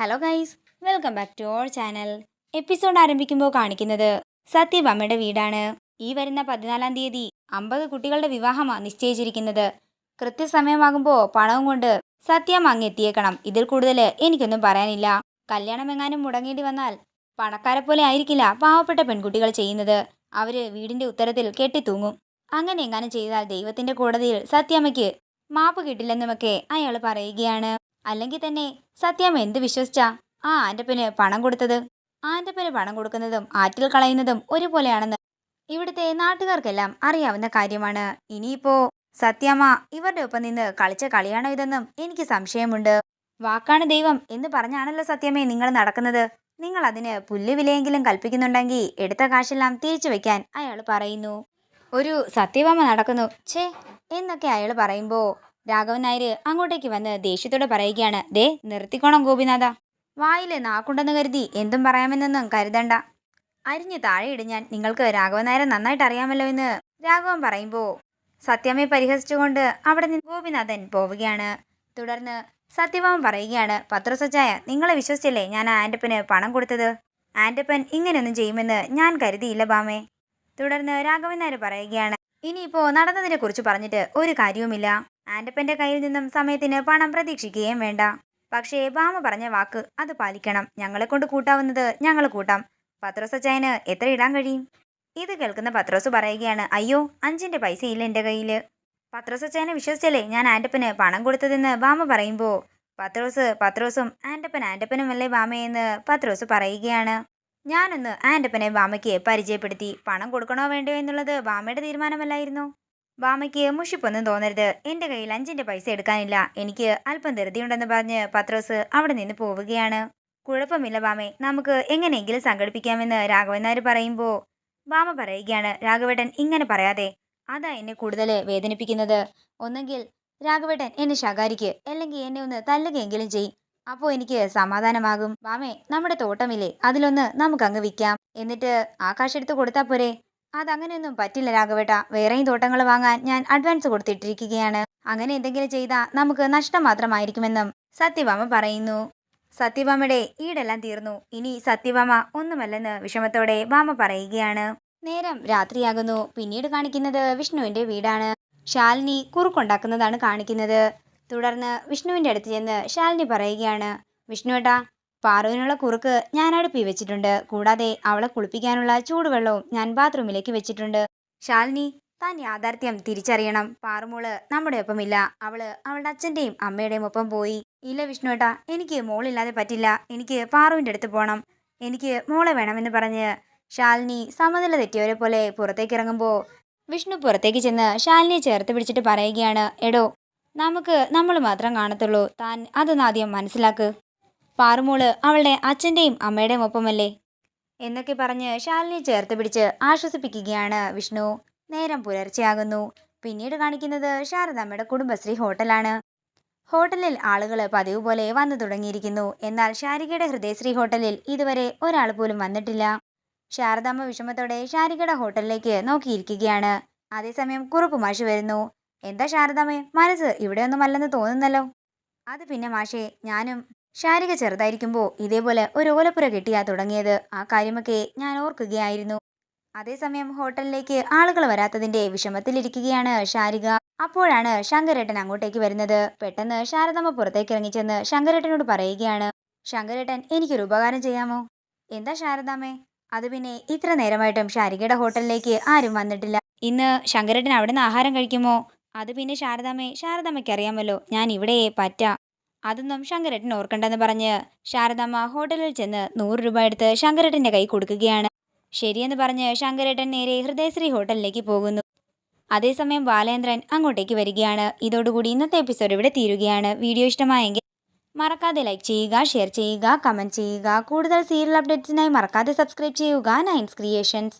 Hello guys welcome back to our channel episode ആരംഭിക്കുമ്പോൾ കാണിക്കുന്നത് സത്യഭാമയുടെ വീടാണ്. ഈ വരുന്ന പതിനാലാം തീയതി അമ്പത് കുട്ടികളുടെ വിവാഹമാണ് നിശ്ചയിച്ചിരിക്കുന്നത്. കൃത്യസമയമാകുമ്പോൾ പണവും കൊണ്ട് സത്യം അങ്ങ് എത്തിയേക്കണം. ഇതിൽ കൂടുതൽ എനിക്കൊന്നും പറയാനില്ല. കല്യാണം എങ്ങാനും മുടങ്ങേണ്ടി വന്നാൽ പണക്കാരെ പോലെ ആയിരിക്കില്ല പാവപ്പെട്ട പെൺകുട്ടികൾ ചെയ്യുന്നത്. അവർ വീടിന്റെ ഉത്തരത്തിൽ കെട്ടിത്തൂങ്ങും. അങ്ങനെ എങ്ങാനും ചെയ്താൽ ദൈവത്തിന്റെ കോടതിയിൽ സത്യാമ്മയ്ക്ക് മാപ്പ് കിട്ടില്ലെന്നുമൊക്കെ അയാൾ പറയുകയാണ്. അല്ലെങ്കിൽ തന്നെ സത്യം എന്ത് വിശ്വസിച്ചാ? ആ ആന്റപ്പന് പണം കൊടുത്തത്. ആന്റപ്പന് പണം കൊടുക്കുന്നതും ആറ്റിൽ കളയുന്നതും ഒരുപോലെയാണെന്ന് ഇവിടുത്തെ നാട്ടുകാർക്കെല്ലാം അറിയാവുന്ന കാര്യമാണ്. ഇനിയിപ്പോ സത്യമ്മ ഇവരുടെ ഒപ്പം നിന്ന് കളിച്ച കളിയാണോ ഇതെന്നും എനിക്ക് സംശയമുണ്ട്. വാക്കാണ് ദൈവം എന്ന് പറഞ്ഞാണല്ലോ സത്യമേ നിങ്ങൾ നടക്കുന്നത്. നിങ്ങൾ അതിന് പുല്ല് വിലയെങ്കിലും കൽപ്പിക്കുന്നുണ്ടെങ്കിൽ എടുത്ത കാശെല്ലാം തിരിച്ചു വെക്കാൻ അയാൾ പറയുന്നു. ഒരു സത്യഭാമ നടക്കുന്നു. ഛേ എന്നൊക്കെ അയാൾ പറയുമ്പോൾ രാഘവൻ നായർ അങ്ങോട്ടേക്ക് വന്ന് ദേഷ്യത്തോടെ പറയുകയാണ്. ദേ നിർത്തിക്കോണം ഗോപിനാഥ. വായിൽ നാക്കുണ്ടെന്ന് കരുതി എന്തും പറയാമെന്നൊന്നും കരുതണ്ട. അരിഞ്ഞ് താഴെ ഞാൻ. നിങ്ങൾക്ക് രാഘവൻ നായരെ നന്നായിട്ട് അറിയാമല്ലോ എന്ന് രാഘവൻ പറയുമ്പോൾ സത്യമ്മയെ പരിഹസിച്ചുകൊണ്ട് അവിടെ നിന്ന് ഗോപിനാഥൻ പോവുകയാണ്. തുടർന്ന് സത്യഭാമൻ പറയുകയാണ് പത്രസച്ചായ നിങ്ങളെ വിശ്വസിച്ചല്ലേ ഞാൻ ആന്റപ്പന് പണം കൊടുത്തത്? ആന്റപ്പൻ ഇങ്ങനെയൊന്നും ചെയ്യുമെന്ന് ഞാൻ കരുതിയില്ല ബാമേ. തുടർന്ന് രാഘവൻ നായർ പറയുകയാണ് ഇനിയിപ്പോൾ നടന്നതിനെ കുറിച്ച് പറഞ്ഞിട്ട് ഒരു കാര്യവുമില്ല. ആന്റപ്പന്റെ കയ്യിൽ നിന്നും സമയത്തിന് പണം പ്രതീക്ഷിക്കുകയും വേണ്ട. പക്ഷേ ബാമ പറഞ്ഞ വാക്ക് അത് പാലിക്കണം. ഞങ്ങളെ കൊണ്ട് കൂട്ടാവുന്നത് ഞങ്ങൾ കൂട്ടാം. പത്രോസച്ചായന് എത്ര ഇടാൻ കഴിയും? ഇത് കേൾക്കുന്ന പത്രോസ് പറയുകയാണ് അയ്യോ അഞ്ചിന്റെ പൈസ ഇല്ല എന്റെ കയ്യിൽ പത്രോസച്ചായനെ വിശ്വസിച്ചല്ലേ ഞാൻ ആന്റപ്പന് പണം കൊടുത്തതെന്ന് ബാമ പറയുമ്പോൾ പത്രോസ് പത്രോസും ആന്റപ്പൻ ആന്റപ്പനുമല്ലേ ബാമയെന്ന് പത്രോസ് പറയുകയാണ്. ഞാനൊന്ന് ആന്റപ്പനെ ബാമയ്ക്ക് പരിചയപ്പെടുത്തി പണം കൊടുക്കണോ വേണ്ടയോ എന്നുള്ളത് ബാമയുടെ തീരുമാനമല്ലായിരുന്നു? ബാമയ്ക്ക് മുഷിപ്പൊന്നും തോന്നരുത്. എന്റെ കയ്യിൽ അഞ്ചിന്റെ പൈസ എടുക്കാനില്ല. എനിക്ക് അല്പം ധൃതിയുണ്ടെന്ന് പറഞ്ഞ് പത്രോസ് അവിടെ നിന്ന് പോവുകയാണ്. കുഴപ്പമില്ല ബാമേ നമുക്ക് എങ്ങനെയെങ്കിലും സംഘടിപ്പിക്കാമെന്ന് രാഘവൻ നായർ പറയുമ്പോൾ ബാമ പറയുകയാണ് രാഘവേട്ടൻ ഇങ്ങനെ പറയാതെ. അതാ എന്നെ കൂടുതൽ വേദനിപ്പിക്കുന്നത്. ഒന്നെങ്കിൽ രാഘവേട്ടൻ എന്നെ ശകാരിക്ക്. അല്ലെങ്കിൽ എന്നെ ഒന്ന് തല്ലുകയെങ്കിലും ചെയ്. അപ്പോൾ എനിക്ക് സമാധാനമാകും. ബാമേ നമ്മുടെ തോട്ടമില്ലേ? അതിലൊന്ന് നമുക്കങ്ങ് വിൽക്കാം. എന്നിട്ട് ആകാശെടുത്ത് കാശെടുത്ത് കൊടുത്താൽ പോരെ. അതങ്ങനെയൊന്നും പറ്റില്ല രാഘവേട്ട. വേറെയും തോട്ടങ്ങൾ വാങ്ങാൻ ഞാൻ അഡ്വാൻസ് കൊടുത്തിട്ടിരിക്കുകയാണ്. അങ്ങനെ എന്തെങ്കിലും ചെയ്താൽ നമുക്ക് നഷ്ടം മാത്രമായിരിക്കുമെന്നും സത്യഭാമ പറയുന്നു. സത്യഭാമയുടെ ഈടെല്ലാം തീർന്നു. ഇനി സത്യഭാമ ഒന്നുമല്ലെന്ന് വിഷമത്തോടെ ഭാമ പറയുകയാണ്. നേരം രാത്രിയാകുന്നു. പിന്നീട് കാണിക്കുന്നത് വിഷ്ണുവിന്റെ വീടാണ്. ശാലിനി കുറുക്കുണ്ടാക്കുന്നതാണ് കാണിക്കുന്നത്. തുടർന്ന് വിഷ്ണുവിന്റെ അടുത്ത് ചെന്ന് ശാലിനി പറയുകയാണ് വിഷ്ണുവേട്ടാ പാറുവിനുള്ള കുറുക്ക് ഞാൻ അടുപ്പി വെച്ചിട്ടുണ്ട്. കൂടാതെ അവളെ കുളിപ്പിക്കാനുള്ള ചൂടുവെള്ളവും ഞാൻ ബാത്റൂമിലേക്ക് വെച്ചിട്ടുണ്ട്. ശാലിനി താൻ യാഥാർത്ഥ്യം തിരിച്ചറിയണം. പാറുമോൾ നമ്മുടെ ഒപ്പമില്ല. അവൾ അവളുടെ അച്ഛന്റെയും അമ്മയുടെയും ഒപ്പം പോയി. ഇല്ല വിഷ്ണുവേട്ടാ എനിക്ക് മോളില്ലാതെ പറ്റില്ല. എനിക്ക് പാറുവിന്റെ അടുത്ത് പോകണം എനിക്ക് മോളെ വേണമെന്ന് പറഞ്ഞ് ശാലിനി സമനില തെറ്റിയവരെ പോലെ പുറത്തേക്ക് ഇറങ്ങുമ്പോൾ വിഷ്ണു പുറത്തേക്ക് ചെന്ന് ശാലിനിയെ ചേർത്ത് പിടിച്ചിട്ട് പറയുകയാണ് എടോ നമുക്ക് നമ്മൾ മാത്രം കാണത്തുള്ളൂ. താൻ അതൊന്ന് ആദ്യം മനസ്സിലാക്ക്. പാറുമോൾ അവളുടെ അച്ഛന്റെയും അമ്മയുടെയും ഒപ്പമല്ലേ? എന്നൊക്കെ പറഞ്ഞ് ശാലിനെ ചേർത്ത് പിടിച്ച് ആശ്വസിപ്പിക്കുകയാണ് വിഷ്ണു. നേരം പുലർച്ചെയാകുന്നു. പിന്നീട് കാണിക്കുന്നത് ശാരദാമ്മയുടെ കുടുംബശ്രീ ഹോട്ടലാണ്. ഹോട്ടലിൽ ആളുകൾ പതിവ് പോലെ വന്നു തുടങ്ങിയിരിക്കുന്നു. എന്നാൽ ശാരികയുടെ ഹൃദയശ്രീ ഹോട്ടലിൽ ഇതുവരെ ഒരാൾ പോലും വന്നിട്ടില്ല. ശാരദാമ്മ വിഷമത്തോടെ ശാരികയുടെ ഹോട്ടലിലേക്ക് നോക്കിയിരിക്കുകയാണ്. അതേസമയം കുറുപ്പ് മാഷി വരുന്നു. എന്താ ശാരദാമ്മേ മനസ്സ് ഇവിടെയൊന്നുമല്ലെന്ന് തോന്നുന്നല്ലോ? അത് പിന്നെ മാഷേ ഞാനും ശാരിക ചെറുതായിരിക്കുമ്പോൾ ഇതേപോലെ ഒരു ഓലപ്പുര കിട്ടിയാ തുടങ്ങിയത്. ആ കാര്യമൊക്കെ ഞാൻ ഓർക്കുകയായിരുന്നു. അതേസമയം ഹോട്ടലിലേക്ക് ആളുകൾ വരാത്തതിന്റെ വിഷമത്തിലിരിക്കുകയാണ് ശാരിക. അപ്പോഴാണ് ശങ്കരേട്ടൻ അങ്ങോട്ടേക്ക് വരുന്നത്. പെട്ടെന്ന് ശാരദമ്മ പുറത്തേക്ക് ഇറങ്ങിച്ചെന്ന് ശങ്കരേട്ടനോട് പറയുകയാണ് ശങ്കരേട്ടൻ എനിക്കൊരു ഉപകാരം ചെയ്യാമോ? എന്താ ശാരദാമ്മേ? അത് പിന്നെ ഇത്ര നേരമായിട്ടും ശാരികയുടെ ഹോട്ടലിലേക്ക് ആരും വന്നിട്ടില്ല. ഇന്ന് ശങ്കരേട്ടൻ അവിടെ നിന്ന് ആഹാരം കഴിക്കുമോ? അത് പിന്നെ ശാരദാമ്മേ ശാരദാമ്മയ്ക്ക് അറിയാമല്ലോ ഞാൻ ഇവിടെ പറ്റാ. അതൊന്നും ശങ്കരേട്ടൻ ഓർക്കണ്ടെന്ന് പറഞ്ഞ് ശാരദാമ്മ ഹോട്ടലിൽ ചെന്ന് നൂറ് രൂപ എടുത്ത് ശങ്കരേട്ടന്റെ കൈ കൊടുക്കുകയാണ്. ശരിയെന്ന് പറഞ്ഞ് ശങ്കരേട്ടൻ നേരെ ഹൃദയശ്രീ ഹോട്ടലിലേക്ക് പോകുന്നു. അതേസമയം ബാലേന്ദ്രൻ അങ്ങോട്ടേക്ക് വരികയാണ്. ഇതോടുകൂടി ഇന്നത്തെ എപ്പിസോഡ് ഇവിടെ തീരുകയാണ്. വീഡിയോ ഇഷ്ടമായെങ്കിൽ മറക്കാതെ ലൈക്ക് ചെയ്യുക ഷെയർ ചെയ്യുക കമന്റ് ചെയ്യുക. കൂടുതൽ സീരിയൽ അപ്ഡേറ്റ്സിനായി മറക്കാതെ സബ്സ്ക്രൈബ് ചെയ്യുക. നയൻസ് ക്രിയേഷൻസ്.